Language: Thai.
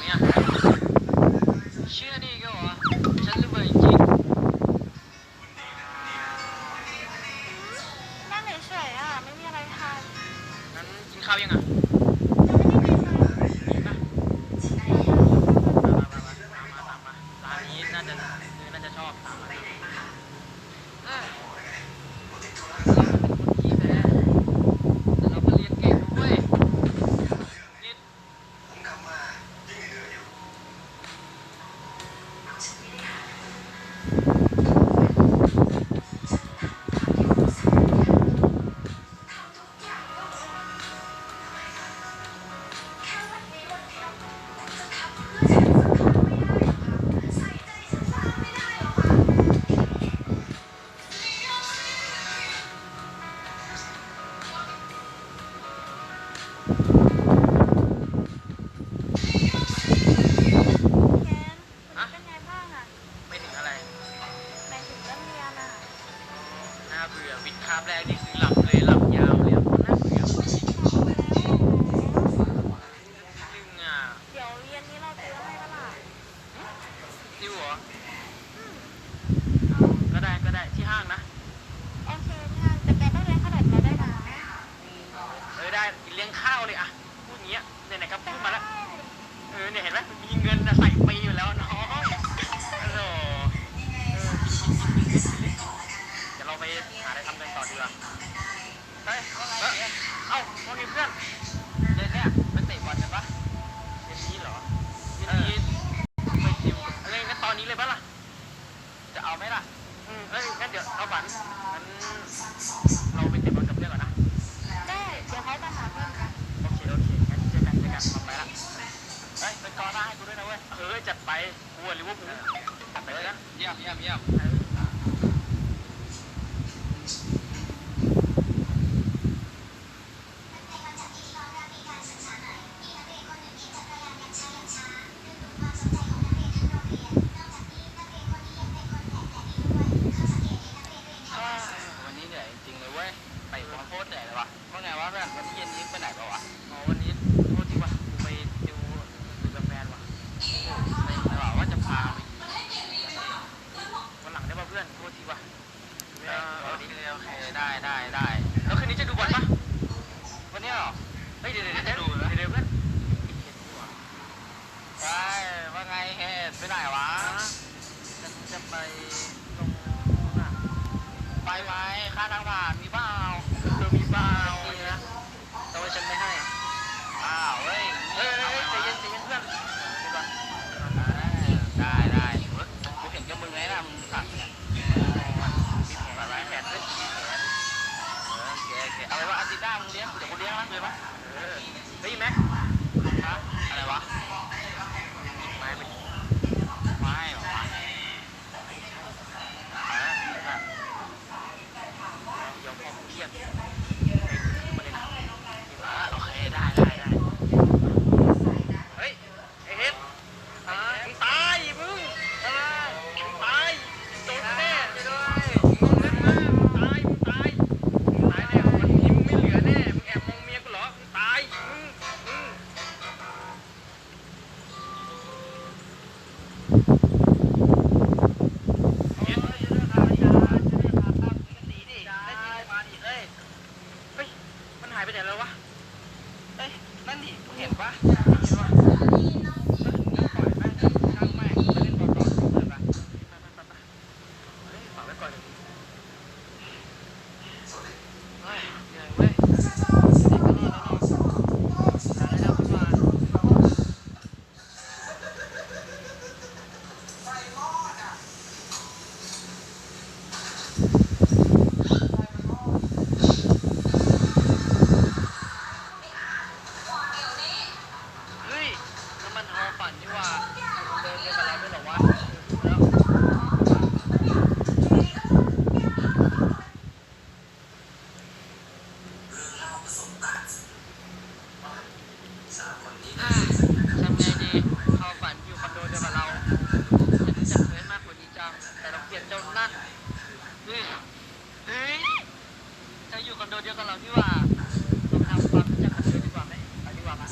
ไหมเชื่อนี่ก็วะฉันระเบิดจริงนั่งเฉยๆอะ ไม่มีอะไรทานนั้นกินข้าวยังอะ งข้าวเลยอะพูดอย่างเงี้ยไหนๆก็พูดมาแล้วเออเนี่ยเห็นไหมมีเงินนะใส่ปีอยู่แล้วน้องโอ้โหเออเดี๋ยวเราไปหาอะไรทำกันต่อดีกว่าเฮ้ยเอ้าเอ้าว่าไงเพื่อนเดี๋ยวเนี่ยไปเตะบอลกันปะเดี๋ย็นนี้เหรอเดี๋ย็นนี้ไปจิวอะไรกันตอนนี้เลยปะล่ะ จะเอาไหมล่ะอืมเอ้ยงั้นเดี๋ยวเอาฝันงั้นเราไปเตะบอลกับเพื่อนก่อนนะ ได้ เดี๋ยวเขาจะหาเพื่อนกัน โอเคโอเคงั้ ไปละเฮ้ยเป็นกองหน้าให้กูด้วยนะเว้ยเฮ้ยจัดไปกูลิเวอร์พูลจัดไปเลยนะเยี่ยมเยี่ยมเยี่ยมวันนี้เหนื่อยจริงๆเลยเว้ยไปบอลโคตรเหนื่อยเลยว่ะว่าไงวะเพื่อนวันนี้เย็นนี้ไปไหนเปล่าวะอ๋อวันนี้โทษทีว่ะกูไปดูดูกับแฟนว่ะไม่ไม่ว่าว่าจะพาไปวันหลังได้ป่ะเพื่อนโทษทีว่ะเออโอเคโอเคได้ได้ได้แล้วคืนนี้จะดูบอลปะวันนี้เหรอเฮ้ยเดี๋ยวเดี๋ยวเดี๋ยวเดี๋ยวเดี๋ยวเพื่อนไปว่าไงเฮ็ด ไปไหนวะ จะจะไปตรงนู้นอะไปไหมค่าทางผ่านมีเปล่าเออมีเปล่ามีนะแต่ว่าฉันไม่ให้ อ้าวเฮ้ยเฮ้ยเฮ้ยใจเย็นใจเย็นเพื่อนเดี๋ยวก่อนได้ได้เฮ้ยกูเห็นกับมึงไงนะมึงสั่งเนี่ยมีแผนอะไรแผนด้วยมีแผนเออโอเคโอเคเอาไว้ว่าอาทิตย์หน้ามึงเลี้ยงเดี๋ยวกูเลี้ยงนะเลยไหมเออได้ยินไหมฮะอะไรวะ มึงเห็นปะเห็นปะเอองั้นปล่อยแม่งเถอะช่างแม่งไปเล่นบอลต่อเพื่อนปะไปไปไปไปเฮ้ยฝากไว้ก่อนเลยเฮ้ยเหนื่อยเว้ยเด็กก็นอนแล้วนอนหาอะไรทำดีกว่าเฮ้ยน้ำมันทอฝันนี่หว่าเดินเดียวกับเราด้วยเหรอวะแล้ว อ่าทำไงดีเขาฝันอยู่คอนโดเดียวกับเราจะรู้จักเพื่อนมากกว่านี้จัง แต่เราเกลียดเจ้านั่นเฮ้ยเฮ้ยเธออยู่คอนโดเดียวกับเราที่หว่าเราทำความรู้จักกันดีกว่าไหมไปดีกว่าปะ